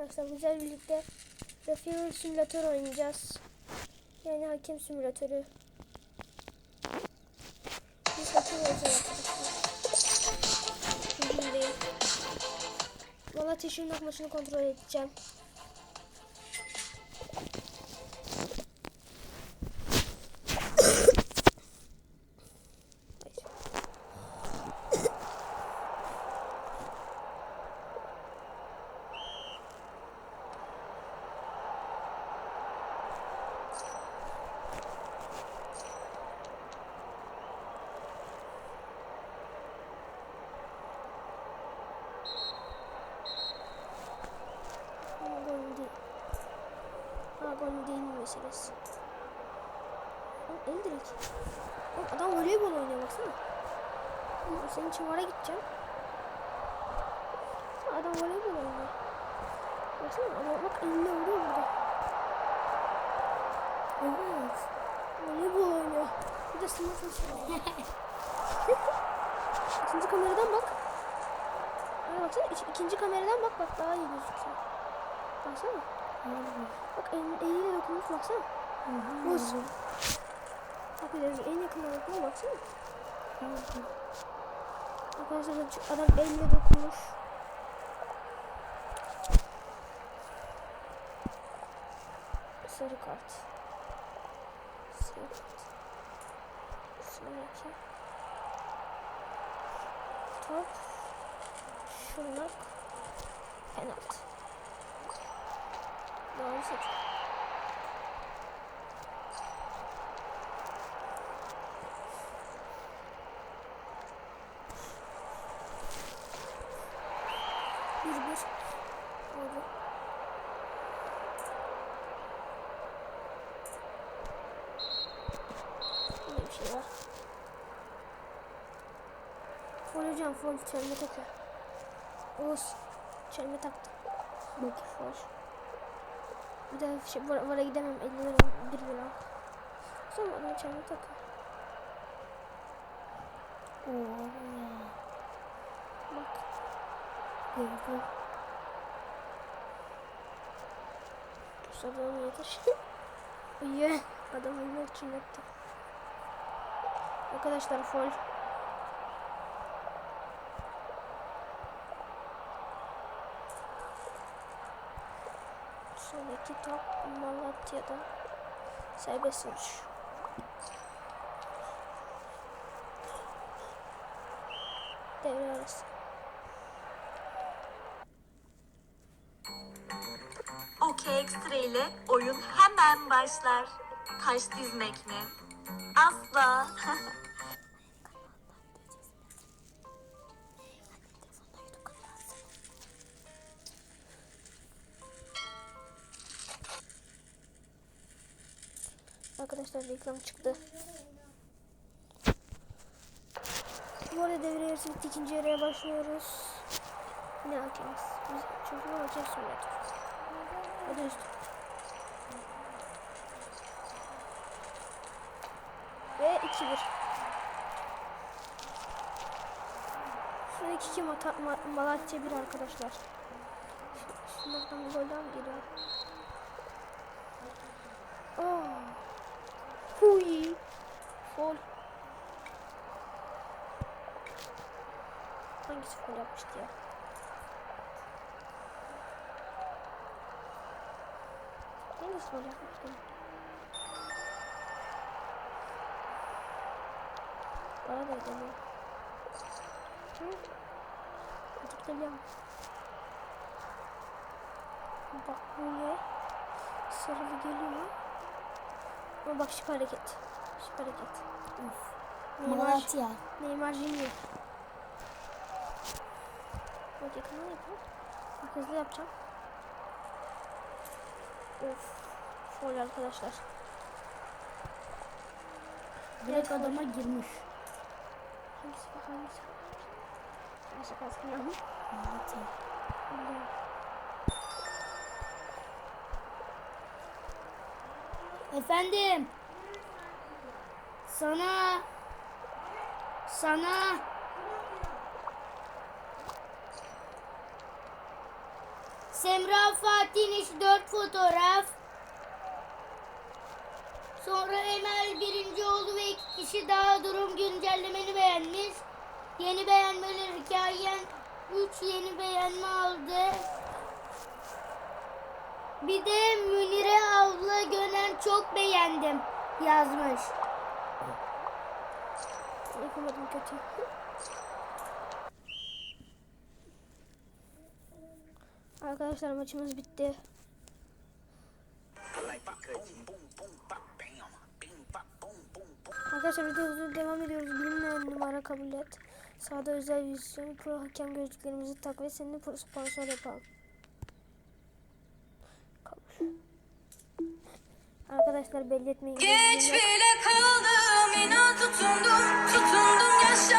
Arkadaşlar güzel birlikte Referee simülatör oynayacağız. Yani hakem simülatörü. Biz hakem olacağız arkadaşlar. Valla Teşirnak maçını kontrol edeceğim. Meselesi. Lan el direkt. Oğlum adam voleybol oynuyor baksana. Oğlum senin için vara gideceğim. Adam voleybol oynuyor. Baksana adam bak eline vuruyor burada. Evet. Voleybol oynuyor. Bir de sınıf İkinci kameradan bak. Baksana ikinci kameradan bak bak daha iyi gözüküyor. Baksana. Bak el, eliyle dokunmuş baksana. Bir de en yakından dokunuyor baksana. Arkadaşlar adam elle dokunmuş. Sarı kart. Sarı kart. Sonraki. Top. Şunlar. Penaltı. Doğru seç. Bir bir. Oldu. Yine bir şey var. Fol hocam fol çelme takıyor. Oğuz çelme taktı. Bak fol. Bir daha şey, var, vara gidemem 50 lira 1 lira. Sonra adam çelme takıyor. Oo. Bak. Gördüm. Sabahım yeter. İyi. Adam ölmek için yaptı. Arkadaşlar fol. Sonraki top Malatya'da serbest vuruş. Devre arası. Okey Ekstra ile oyun hemen başlar. Taş dizmek mi? Asla. Arkadaşlar reklam çıktı. Arada devre yarısı bitti. ikinci yarıya başlıyoruz. Ne hakemiz? Biz çocuğu hakem simülatör. Hadi üstü. Ve 2-1. Şu iki kim ata, ma, Malatya 1 arkadaşlar. Şunlardan bir gol daha mı geliyor? Oh. Huy. Fol. Hangisi fol yapmıştı ya? Hangisi fol yapmıştı? Bana da geliyor. Hı? Artık geliyorum. Bak böyle sarılı geliyor. Ama bak şu hareket. Şu hareket. Uf. Neymar. Neymar Junior. Bak yakından yapayım. Bak hızlı yapacağım. Of. Foul arkadaşlar. Direkt adama girmiş. Hangisi bak hangisi? Neyse kalsın ya. Malatya. Ondan. Efendim. Sana. Sana. Semra Fatih'in eşi 4 fotoğraf. Sonra Emel birinci oldu ve iki kişi daha durum güncellemeni beğenmiş. Yeni beğenmeler hikayen 3 yeni beğenme aldı. Bir de Münire abla Gönen çok beğendim yazmış. Yapamadım kötü. Arkadaşlar maçımız bitti. Arkadaşlar hızlı devam ediyoruz. Bilinmeyen numara kabul et. Sağda özel vizyon pro hakem gözlüklerimizi tak ve seni pro sponsor yapalım. Arkadaşlar belli etmeyin. Geç bile kaldım inan tutundum tutundum yaşa